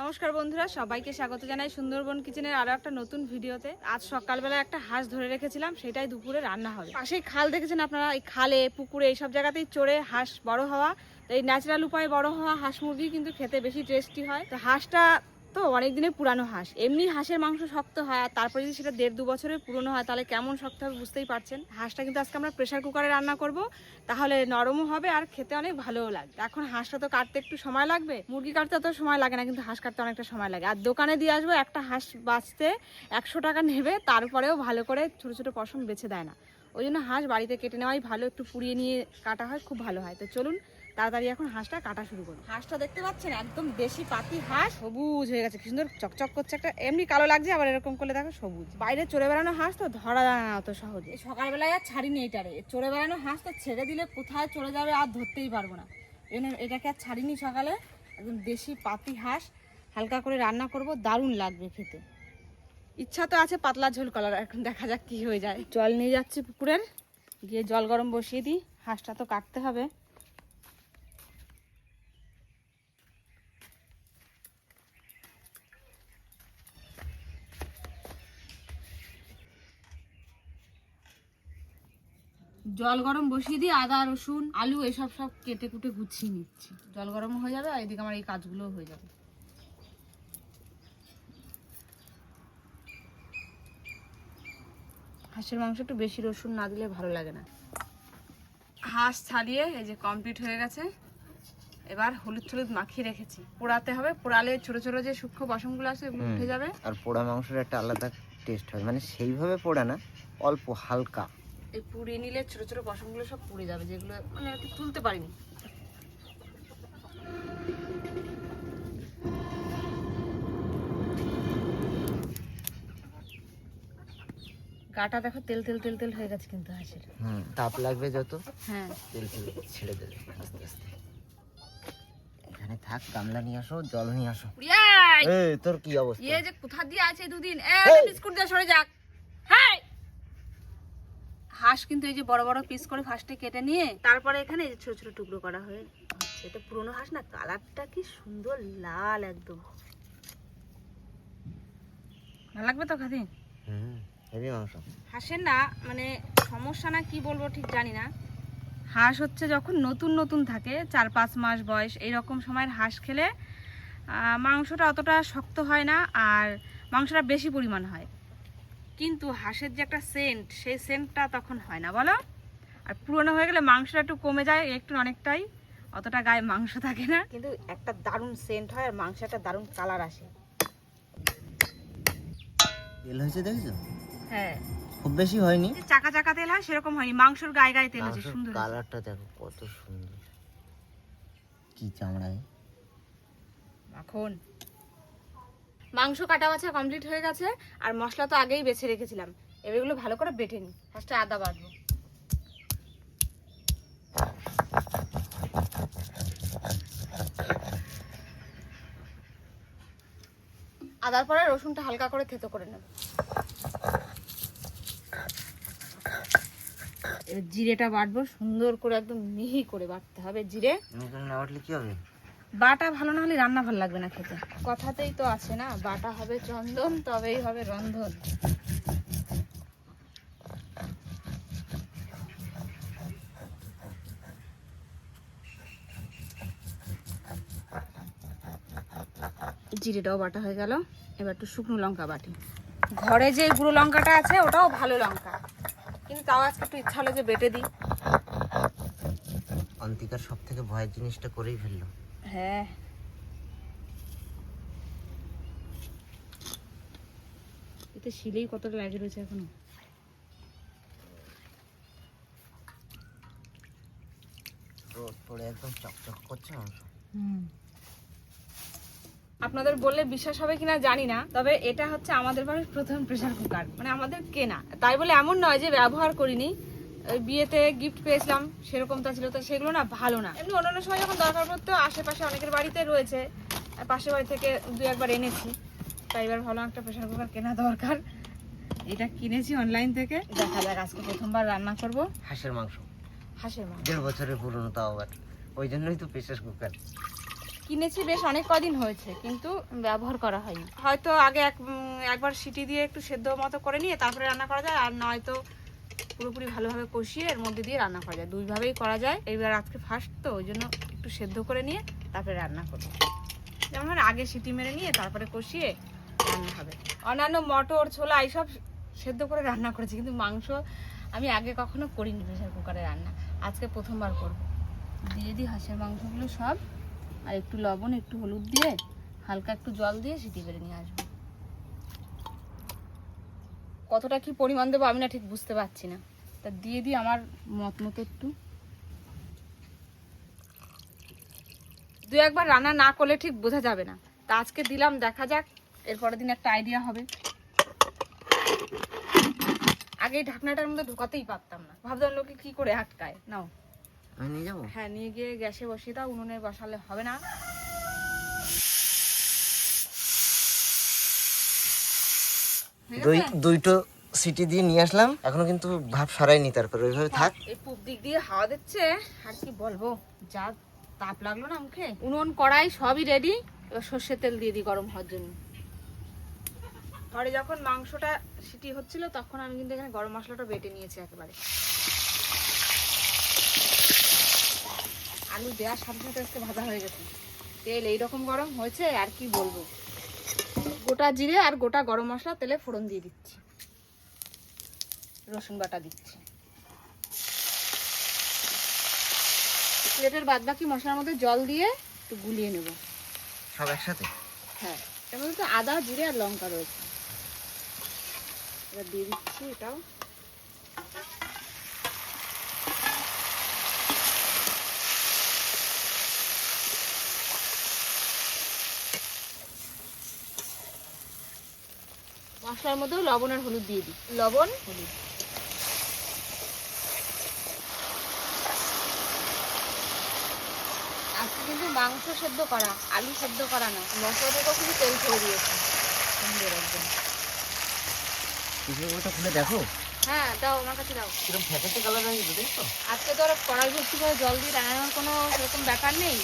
নমস্কার বন্ধুরা, সবাইকে স্বাগত জানাই সুন্দরবন কিচেনের আরও একটা নতুন ভিডিওতে। আজ সকালবেলা একটা হাঁস ধরে রেখেছিলাম, সেটাই দুপুরে রান্না হবে। পাশেই খাল দেখেছেন আপনারা, এই খালে, পুকুরে, এইসব জায়গাতেই চড়ে হাঁস বড় হওয়া। এই ন্যাচারাল উপায়ে বড় হওয়া হাঁস মুরগি কিন্তু খেতে বেশি টেস্টি হয়। তো হাঁসটা তো অনেক দিনের পুরানো হাঁস। এমনি হাঁসের মাংস শক্ত হয় আর তারপরে যদি সেটা দেড় দু বছরের পুরনো হয়, তাহলে কেমন শক্ত হবে বুঝতেই পারছেন। হাঁসটা কিন্তু আজকে আমরা প্রেশার কুকারে রান্না করব, তাহলে নরমও হবে আর খেতে অনেক ভালোও লাগবে। এখন হাঁসটা তো কাটতে একটু সময় লাগবে। মুরগি কাটতে অত সময় লাগে না, কিন্তু হাঁস কাটতে অনেকটা সময় লাগে। আর দোকানে দিয়ে আসব একটা হাঁস বাঁচতে একশো টাকা নেবে, তারপরেও ভালো করে ছোট ছোট পশম বেছে দেয় না। ওই জন্য হাঁস বাড়িতে কেটে নেওয়াই ভালো, একটু পুড়িয়ে নিয়ে কাটা হয়, খুব ভালো হয়। তো চলুন তাড়াতাড়ি এখন হাঁসটা কাটা শুরু করুন হাঁসটা দেখতে পাচ্ছেন একদম দেশি পাতি হাঁস। সবুজ হয়ে গেছে কি সুন্দর চকচক করছে একটা এমনি কালো লাগছে আবার এরকম করলে দেখো সবুজ। বাইরে চড়ে বেড়ানো হাঁস তো ধরা যায় না অত সহজে। সকালবেলায় আর ছাড়িনি এটারে। চড়ে বেড়ানো হাঁস তো ছেড়ে দিলে কোথায় চলে যাবে আর ধরতেই পারব না। এটাকে আর ছাড়িনি সকালে একদম দেশি পাতি হাঁস। হালকা করে রান্না করব দারুণ লাগবে খেতে। ইচ্ছা তো আছে পাতলা ঝোল করার এখন দেখা যাক কি হয়ে যায়। জল নিয়ে যাচ্ছি পুকুরের গিয়ে জল গরম বসিয়ে দিই হাঁসটা তো কাটতে হবে। জল গরম বসিয়ে দিয়ে আদা রসুন আলু এসব সব কেটে কুটে গুছিয়ে নিচ্ছি। জল গরম হয়ে যাবে আর এদিকে আমার এই কাজগুলো হয়ে যাবে। হাঁসের মাংস একটু বেশি রসুন না দিলে ভালো লাগে না। হাঁস ছাড়িয়ে এই যে কমপ্লিট হয়ে গেছে। এবার হলুদ হলুদ মাখিয়ে রেখেছি। পোড়াতে হবে পোড়ালে ছোট ছোট যে সূক্ষ্ম বাসনগুলো আছে ওগুলো উঠে যাবে। আর পোড়া মাংসের একটা আলাদা টেস্ট হয়। মানে সেইভাবে পোড়া না অল্প হালকা। এই পুড়িয়ে নিলে ছোট ছোট বাসনগুলো সব পুড়ে যাবে যেগুলো মানে আর কি তুলতে পারিনি। গাটা দেখো তেল তেল তেল তেল হয়ে গেছে কিন্তু হাঁসের। হুম তাপ লাগবে যত হ্যাঁ। তেল তেল ছেড়ে দেবে আস্তে আস্তে। এখানে থাক গামলা নিয়ে আসো জল নিয়ে আসো। এই তোর কি অবস্থা? ইয়ে যে কোথা দিয়ে আছে দুদিন? এই! বিস্কুট দিয়ে সরে যাক। হাঁস কিন্তু এই যে বড় বড় পিস করে ফার্স্টে কেটে নিয়ে তারপরে এখানে এই যে ছোট ছোট টুকরো করা হয়ে হচ্ছে এটা পুরনো হাঁস না? কালারটা কি সুন্দর লাল একদম। ভালো লাগবে তো খাদি? হাঁসের না মানে সমস্যা না কি বলব ঠিক জানি না। হাঁস হচ্ছে যখন নতুন নতুন থাকে চার পাঁচ মাস বয়স এই রকম সময়ের হাঁস খেলে মাংসটা অতটা শক্ত হয় না আর মাংসটা বেশি পরিমাণ হয়। কিন্তু হাঁসের যে একটা সেন্ট সেই সেন্টটা তখন হয় না বলো? আর পুরনো হয়ে গেলে মাংসটা একটু কমে যায় একটু অনেকটাই। অতটা গায়ে মাংস থাকে না। কিন্তু একটা দারুণ সেন্ট হয় আর মাংস একটা দারুণ কালার আসে। তেল হয়েছে দেখছ? হ্যাঁ। খুব বেশি হয়নি। চাকা চাকা তেল হয় সেরকম হয়নি। মাংসর গায়ে গায়ে তেল হয়েছে সুন্দর কালারটা দেখো কত সুন্দর। কি চামড়ায়? মাখন। মাংস কাটা বাছা কমপ্লিট হয়ে গেছে, আর মশলা তো আগেই বেছে রেখেছিলাম। এবার এগুলো ভালো করে বেটে নিই। ফার্স্টে আদা বাটবো। আদার পরে রসুনটা হালকা করে থেতো করে নেব। জিরেটা বাটবো, সুন্দর করে একদম মিহি করে বাটতে হবে জিরে। কি হবে? বাটা ভালো না হলে রান্না ভালো লাগবে না খেতে। কথাতেই তো আছে না, বাটা হবে চন্দন, তবেই হবে রন্ধন। জিরেটাও বাটা হয়ে গেল, এবার একটু শুকনো লঙ্কা বাটি। ঘরে যে গুঁড়ো লঙ্কাটা আছে, ওটাও ভালো লঙ্কা। কিন্তু তাও আজকে একটু ইচ্ছা হলো যে বেটে দিই। অন্তিকার সব থেকে ভয়ের জিনিসটা করেই ফেলল। হ্যাঁ। এতে শিলেই কতটা লাগে রয়েছে এখনও? রোদ পড়ে একদম চকচক করছে মাংস। আপনাদের বললে বিশ্বাস হবে কিনা জানি না তবে এটা হচ্ছে আমাদের বাড়ির প্রথম প্রেসার কুকার মানে আমাদের কেনা। তাই বলে এমন নয় যে ব্যবহার করিনি। বিয়েতে গিফট পেয়েছিলাম সেরকমটা ছিল তো সেগুলো না ভালো না। এমনি অন্যান্য সময় যখন দরকার পড়তো আশেপাশে অনেকের বাড়িতে রয়েছে। পাশের বাড়ি থেকে দু একবার এনেছি। তাই এবার ভালো একটা প্রেশার কুকার কেনা দরকার। এটা কিনেছি অনলাইন থেকে। দেখা যাক আজকে প্রথমবার রান্না করব। হাঁসের মাংস। হাঁসের মাংস। দেড় বছরের পুরনো তাও আবার। ওই জন্যই তো প্রেশার কুকার কিনেছি বেশ অনেক কদিন হয়েছে কিন্তু ব্যবহার করা হয়নি। হয়তো আগে এক একবার সিটি দিয়ে একটু সেদ্ধ মতো করে নিয়ে তারপরে রান্না করা যায় আর নয়তো পুরোপুরি ভালোভাবে কষিয়ে এর মধ্যে দিয়ে রান্না করা যায়। দুইভাবেই করা যায়। এইবার আজকে ফার্স্ট তো ওই জন্য একটু সেদ্ধ করে নিয়ে তারপরে রান্না করব। যেমন আগে সিটি মেরে নিয়ে তারপরে কষিয়ে রান্না হবে। অন্যান্য মটর, ছোলা এইসব সেদ্ধ করে রান্না করেছি, কিন্তু মাংস আমি আগে কখনো করিনি প্রেশার কুকারে রান্না। আজকে প্রথমবার করব। দিয়ে দিই হাঁসের মাংসগুলো সব। আর একটু লবণ, একটু হলুদ দিয়ে হালকা একটু জল দিয়ে সিটি মেরে নিয়ে আসব। কতটা কি পরিমাণ দেবো আমি না ঠিক বুঝতে পারছি না। তা দিয়ে দিই আমার মত মতো একটু। দু একবার রান্না না করলে ঠিক বোঝা যাবে না। তা আজকে দিলাম দেখা যাক এরপরের দিন একটা আইডিয়া হবে। আগে ঢাকনাটার মধ্যে ঢোকাতেই পারতাম না। ভাবতাম লোকে কি করে আটকায়। নাও। নিয়ে যাব? হ্যাঁ নিয়ে গিয়ে গ্যাসে বসিয়ে দাও উনুনে বসালে হবে না। দুই দুইটো সিটি দিয়ে নিয়ে আসলাম। এখনও কিন্তু ভাব সরাইনি তারপর ওইভাবে থাক। এই পূব দিক দিয়ে হাওয়া দিচ্ছে। আর কি বলব যা তাপ লাগল না মুখে। উনুন কড়াই সবই রেডি এবার সর্ষের তেল দিয়ে দিই গরম হওয়ার জন্য। ঘরে যখন মাংসটা সিটি হচ্ছিল তখন আমি কিন্তু এখানে গরম মশলাটা বেটে নিয়েছি একেবারে। আলু দেওয়ার সাথে সাথে আজকে ভাজা হয়ে গেছে। তেল এইরকম গরম হয়েছে আর কি বলব? গোটা জিরে আর গোটা গরম মশলা তেলে ফোড়ন দিয়ে দিচ্ছি। রসুন বাটা দিচ্ছি। প্লেটের বাদ বাকি মশলার মধ্যে জল দিয়ে একটু গুলিয়ে নেব। সব একসাথে? হ্যাঁ এর মধ্যে তো আদা জিরে আর লঙ্কা রয়েছে। এবার দিয়ে দিচ্ছি এটাও। মশলার মধ্যেও লবণ আর হলুদ দিয়ে দিই। লবণ? হলুদ। আজকে কিন্তু মাংস সেদ্ধ করা আলু সেদ্ধ করা না। মশলা থেকে শুধু তেল ছেড়ে দিয়েছে। সুন্দর একদম। খুলে দেখো। হ্যাঁ দাও আমার কাছে দাও। কীরকম ফ্যাকাশে কালার হয়ে গেছে দেখছ? আজকে তো আর কড়াই ভর্তি করে জল দিয়ে রান্নার কোনো সেরকম ব্যাপার নেই।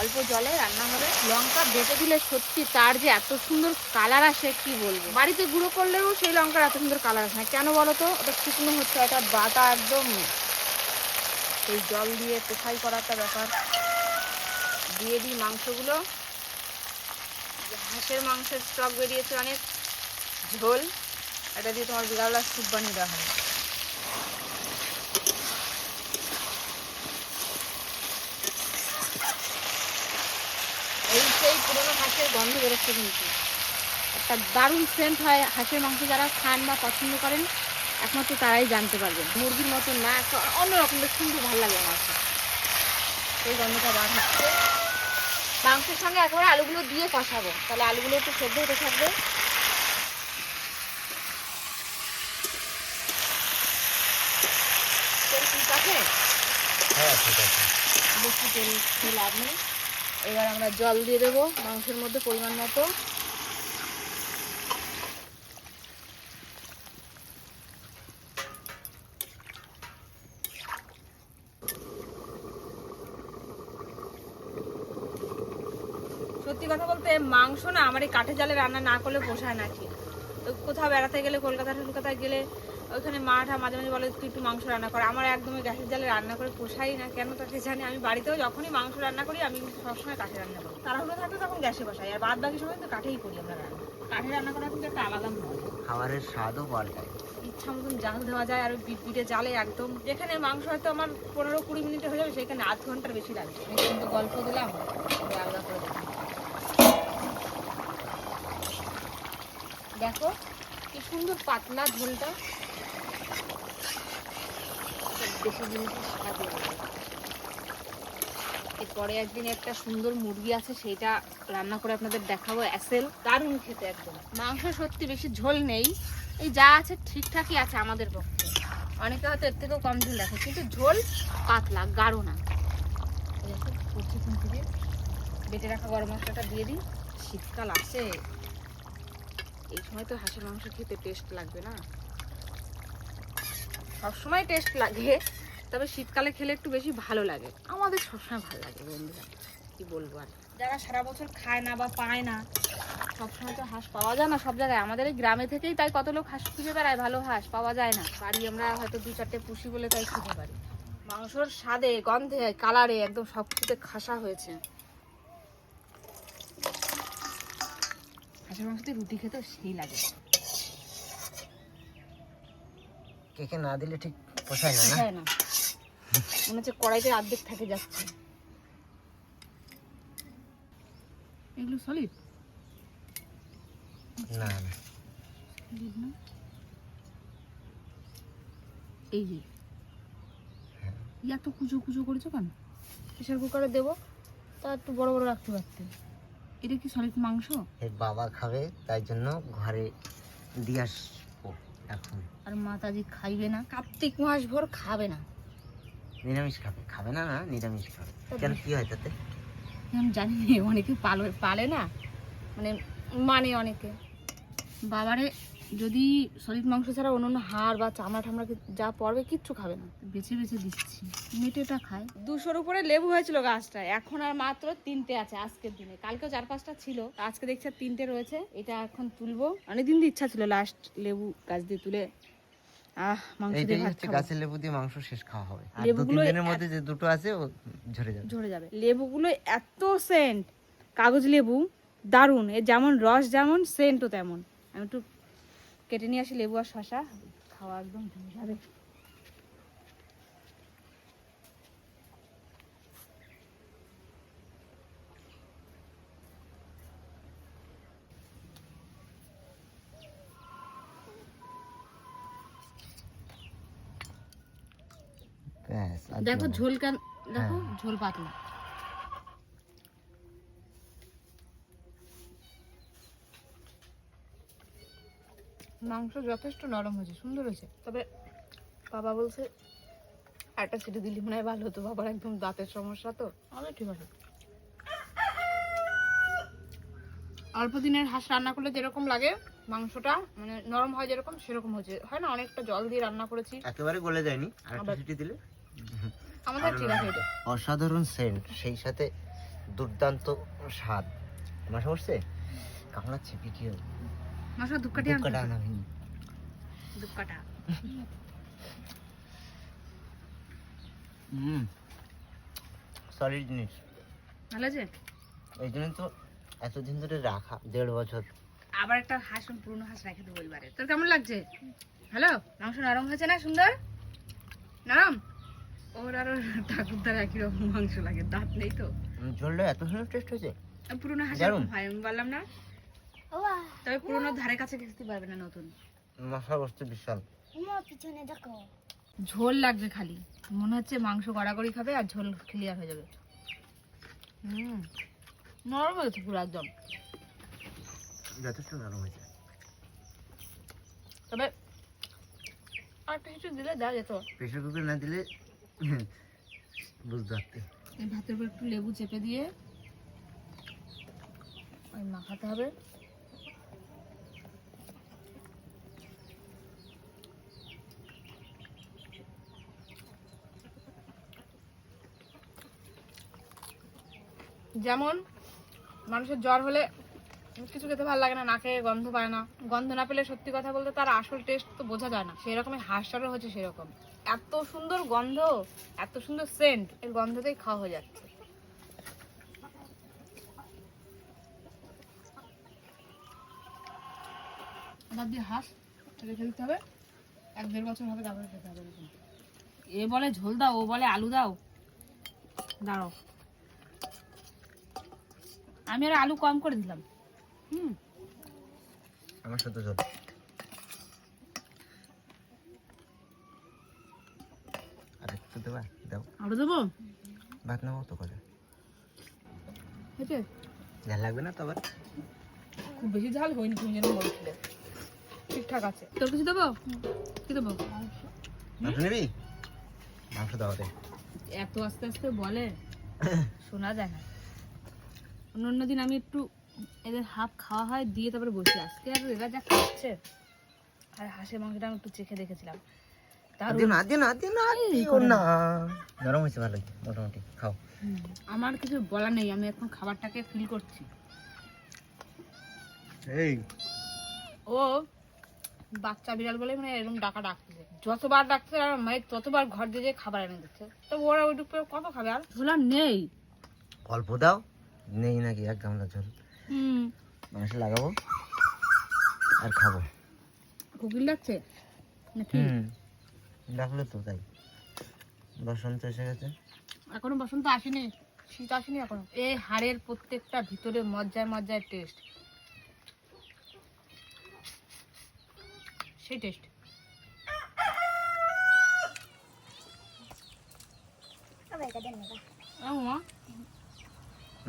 অল্প জলে রান্না হবে। লঙ্কা বেটে দিলে সত্যি তার যে এত সুন্দর কালার আসে, কি বলব? বাড়িতে গুঁড়ো করলেও সেই লঙ্কার এত সুন্দর কালার আসে না। কেন বলো তো? ওটা শুকনো হচ্ছে, ওটা বাটা একদম এই জল দিয়ে কোথায় করা একটা ব্যাপার? দিয়ে দিই মাংসগুলো। হাঁসের মাংসের স্টক বেরিয়েছে অনেক। ঝোল। এটা দিয়ে তোমার বিকালবেলা স্যুপ বানিয়ে দেওয়া হবে এই সেই পুরোনো হাঁসের গন্ধ বেরোচ্ছে কিন্তু। একটা দারুণ সেন্ট হয় হাঁসের মাংস যারা খান বা পছন্দ করেন একমাত্র তারাই জানতে পারবেন। মুরগির মতো না একটা অন্যরকম কিন্তু ভালো লাগে আমার। সেই গন্ধটা বার হচ্ছে। মাংসের সঙ্গে একেবারে আলুগুলো দিয়ে কষাবো। তাহলে আলুগুলো একটু সেদ্ধ হতে থাকবে। তেল ঠিক আছে? হ্যাঁ ঠিক আছে। বেশি তেল লাভ নেই। এবার আমরা জল দিয়ে দেবো মাংসের মধ্যে পরিমাণ মতো। সত্যি কথা বলতে, মাংস না আমার এই কাঠে জালে রান্না না করলে পোষায় না ঠিক তো কোথাও বেড়াতে গেলে কলকাতা টলকাতায় গেলে ওইখানে মাঠা মাঝে মাঝে বলে তুই একটু মাংস রান্না করে। আমার একদমই গ্যাসের জালে রান্না করে পোষাই না। কেন তাকে জানি? আমি বাড়িতেও যখনই মাংস রান্না করি আমি সবসময় কাঠে রান্না করি। তাড়াহুড়ো থাকলে তখন গ্যাসে বসাই। আর বাদ বাকি সময় তো কাঠেই করি আমরা রান্না। কাঠে রান্না করা কিন্তু একটা আলাদা মজা। খাবারের স্বাদও পাল্টায়। ইচ্ছা মতন জাল দেওয়া যায় আর বিট বিটে জালে একদম। যেখানে মাংস হয়তো আমার পনেরো কুড়ি মিনিটে হয়ে যাবে সেখানে আধ ঘণ্টার বেশি লাগবে। আমি কিন্তু গল্প দিলাম আলাদা করে দেখি দেখো কি সুন্দর পাতলা ঝোলটা। স্বাদ এরপরে একদিন একটা সুন্দর মুরগি আছে সেইটা রান্না করে আপনাদের দেখাবো অ্যাসেল। দারুণ খেতে একদম। মাংস সত্যি বেশি ঝোল নেই। এই যা আছে ঠিকঠাকই আছে আমাদের পক্ষে। অনেকে হয়তো এর থেকেও কম ঝোল রাখে কিন্তু ঝোল পাতলা গাঢ় না। দেখো, বেটে রাখা গরম মশলাটা দিয়ে দিই। শীতকাল আসে। এই সময় তো হাঁসের মাংস খেতে টেস্ট লাগবে না। সবসময় টেস্ট লাগে, তবে শীতকালে খেলে একটু বেশি ভালো লাগে। আমাদের সবসময় ভালো লাগে বন্ধুরা, কি বলব আর। যারা সারা বছর খায় না বা পায় না, সবসময় তো হাঁস পাওয়া যায় না সব জায়গায়। আমাদের এই গ্রামে থেকেই তাই কত লোক হাঁস খুঁজে বেড়ায়, ভালো হাঁস পাওয়া যায় না। বাড়ি আমরা হয়তো দু চারটে পুষি বলে তাই খেতে পারি। মাংসর স্বাদে, গন্ধে, কালারে একদম সব কিছুতে খাসা হয়েছে। হাঁসের মাংস দিয়ে রুটি খেতে সেই লাগে। কেকে না দিলে ঠিক পোষায় না না? না। মনে হচ্ছে কড়াইতে অর্ধেক থেকে যাচ্ছে। এগুলো সলিড না না। এই যে। ই এত কুচো কুচো করেছ কেন? প্রেশার কুকারে দেবো তা একটু বড় বড় রাখতে পারতে। এটা কি সলিড মাংস? বাবা খাবে তাই জন্য ঘরে দিয়ে এখন আর মাতাজি খাইবে না কার্তিক মাস ভর খাবে না। নিরামিষ খাবে। খাবে না না নিরামিষ খাবে। কেন কি হয় তাতে? আমি জানি না অনেকে পালে পালে না। মানে মানে অনেকে। বাবারে যদি সলিড মাংস ছাড়া অন্য অন্য হাড় বা চামড়া ঠামড়া যা পড়বে কিচ্ছু খাবে না। বেছে বেছে দিচ্ছি। মেটেটা খায়। দুশোর উপরে লেবু হয়েছিল গাছটা এখন আর মাত্র তিনটে আছে আজকের দিনে। কালকেও চার পাঁচটা ছিল। আজকে দেখছি আর তিনটে রয়েছে। এটা এখন তুলবো। অনেকদিন দিয়ে ইচ্ছা ছিল লাস্ট লেবু গাছ দিয়ে তুলে। আহ মাংস দিয়ে ভাত গাছের লেবু দিয়ে মাংস শেষ খাওয়া হবে। আর দু তিন লেবুগুলো দিনের মধ্যে যে দুটো আছে ও ঝরে যাবে। ঝরে যাবে। লেবুগুলো এত সেন্ট কাগজ লেবু দারুণ। এর যেমন রস যেমন সেন্টও তেমন। আমি একটু কেটে নিয়ে আসি লেবু আর শশা খাওয়া একদম জমে যাবে দেখো ঝোল কেন দেখো হ্যাঁ। ঝোল পাতলা। মাংস যথেষ্ট নরম হয়েছে সুন্দর হয়েছে। তবে বাবা বলছে একটা সিটি দিলি মনে হয় ভালো হতো। বাবার একদম দাঁতের সমস্যা তো। আমি ঠিক আছে। অল্প দিনের হাঁস রান্না করলে যেরকম লাগে মাংসটা মানে নরম হয় যেরকম সেরকম হয়েছে। হয় না অনেকটা জল দিয়ে রান্না করেছি। একেবারে গলে যায়নি। আর একটা আবার- সিটি দিলে? আমাদের ঠিক আছে এটা। অসাধারণ সেন্ট সেই সাথে দুর্দান্ত স্বাদ। মাসা বসছে কামড়াচ্ছে পিটিও মাসা ধূপকাঠি হুম। সলিড জিনিস। ভালো আছে? এই জন্য তো এতদিন ধরে রাখা দেড় বছর। আবার একটা হাঁস পুরনো হাঁস রেখে দেবো এবারে। তোর কেমন লাগছে? হ্যালো? মাংস নরম হয়েছে না সুন্দর? নরম ওর আরও ঠাকুরদার একই রকম মাংস লাগে দাঁত নেই তো। ঝোলটা এত সুন্দর টেস্ট হয়েছে? পুরনো হাঁস হয় আমি বললাম না? তবে পুরনো ধারে কাছে খেতে পারবে না নতুন। মশা বসছে বিশাল। ঝোল লাগবে খালি। মনে হচ্ছে মাংস গড়াগড়ি খাবে আর ঝোল ক্লিয়ার হয়ে যাবে। হুম নরম হয়েছে পুরো একদম। যথেষ্ট নরম হয়েছে। তবে আর একটা কিছু দিলে দেওয়া যেত। প্রেশার কুকার না দিলে বুঝতে পারতে। এই ভাতের উপর একটু লেবু চেপে দিয়ে ওই মাখাতে হবে। যেমন মানুষের জ্বর হলে কিছু খেতে ভালো লাগে না নাকে গন্ধ পায় না। গন্ধ না পেলে সত্যি কথা বলতে তার আসল টেস্ট তো বোঝা যায় না। সেরকমই হাঁসটারও হচ্ছে সেরকম। এত সুন্দর গন্ধ এত সুন্দর সেন্ট এর গন্ধতেই খাওয়া হয়ে যাচ্ছে। দিয়ে হাঁস দিতে হবে। এক দেড় বছর হবে তারপরে খেতে হবে এ বলে ঝোল দাও ও বলে আলু দাও। দাঁড়াও। আমি আর আলু কম করে দিলাম। হুম। আমার সাথে একটু দেবা? দাও। আরও দেবো? ভাত নেব তো করে ঝাল লাগবে না তো আবার? খুব বেশি ঝাল হয়নি তুমি যেন বলছিল ঠিকঠাক আছে। তোর কিছু দেবো? কি দেবো? মাংস নিবি? মাংস দাও এত আস্তে আস্তে বলে শোনা যায় না। অন্য দিন আমি একটু এদের হাফ খাওয়া হয় দিয়ে তারপরে বসে। আজকে আর এরা যা খাচ্ছে আর হাঁসের মাংসটা আমি একটু চেখে দেখেছিলাম। আমার কিছু বলার নেই আমি এখন খাবারটাকে ফিল করছি। এই। ও বাচ্চা বিড়াল বলে মানে এরকম ডাকা ডাকতেছে যতবার ডাকছে আর মায়ের ততবার ঘর দিয়ে যেয়ে খাবার এনে দিচ্ছে। তো ওরা ওইটুকু কত খাবে আর? ঝোলার নেই। অল্প দাও। নেই নাকি? এক গামলা জল। হুম। মাংস লাগাবো আর খাব। কুকিল লাগছে? নাকি? হুম। ডাকলে তো তাই। বসন্ত এসে গেছে। এখনও বসন্ত আসেনি শীত আসেনি এখনও। এই হাড়ের প্রত্যেকটা ভিতরে মজ্জায় মজ্জায় টেস্ট সেই টেস্ট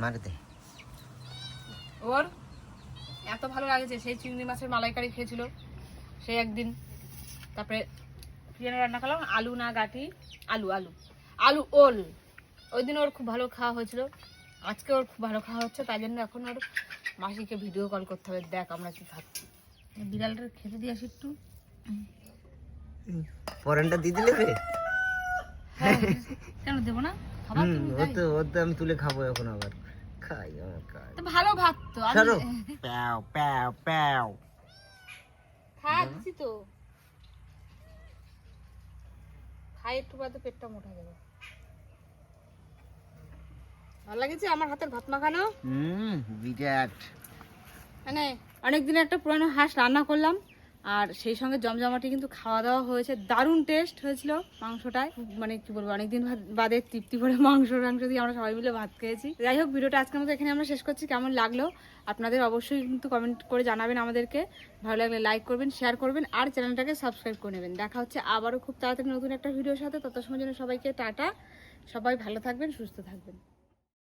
মারে দে ওর এত ভালো লাগেছে সেই চিংড়ি মাছের মালাইকারি খেয়েছিল সেই একদিন। তারপরে কি রান্না করলাম আলু না গাটি আলু আলু। আলু ওল। ওই দিন ওর খুব ভালো খাওয়া হয়েছিল। আজকে ওর খুব ভালো খাওয়া হচ্ছে তাই জন্য এখন ওর মাসিকে ভিডিও কল করতে হবে। দেখ আমরা কি খাচ্ছি। বিড়ালটা খেতে দিয়ে আসি একটু। পরেনটা দিয়ে দিলে রে হ্যাঁ, কেন দেবো না? খাবার ও তো ও তো আমি তুলে খাব এখন আবার। খাই আমার খাই। তো ভালো ভাত তো প্যাও প্যাও প্যাও। খাচ্ছি তো। খাই একটু বাদে পেটটা মোটা যাবে। ভালো লাগেছে আমার হাতের ভাত মাখানো? হুম বিরাট। মানে অনেক দিনের একটা পুরানো হাঁস রান্না করলাম। আর সেই সঙ্গে জমজমাটি কিন্তু খাওয়া দাওয়া হয়েছে। দারুণ টেস্ট হয়েছিল মাংসটায়। মানে কি বলব, অনেকদিন বাদে তৃপ্তি করে মাংস টাংস দিয়ে আমরা সবাই মিলে ভাত খেয়েছি। যাই হোক, ভিডিওটা আজকের মতো এখানে আমরা শেষ করছি। কেমন লাগল আপনাদের অবশ্যই কিন্তু কমেন্ট করে জানাবেন আমাদেরকে। ভালো লাগলে লাইক করবেন শেয়ার করবেন, আর চ্যানেলটাকে সাবস্ক্রাইব করে নেবেন। দেখা হচ্ছে আবারও খুব তাড়াতাড়ি নতুন একটা ভিডিওর সাথে। তত সময় জন্য সবাইকে টাটা। সবাই ভালো থাকবেন, সুস্থ থাকবেন।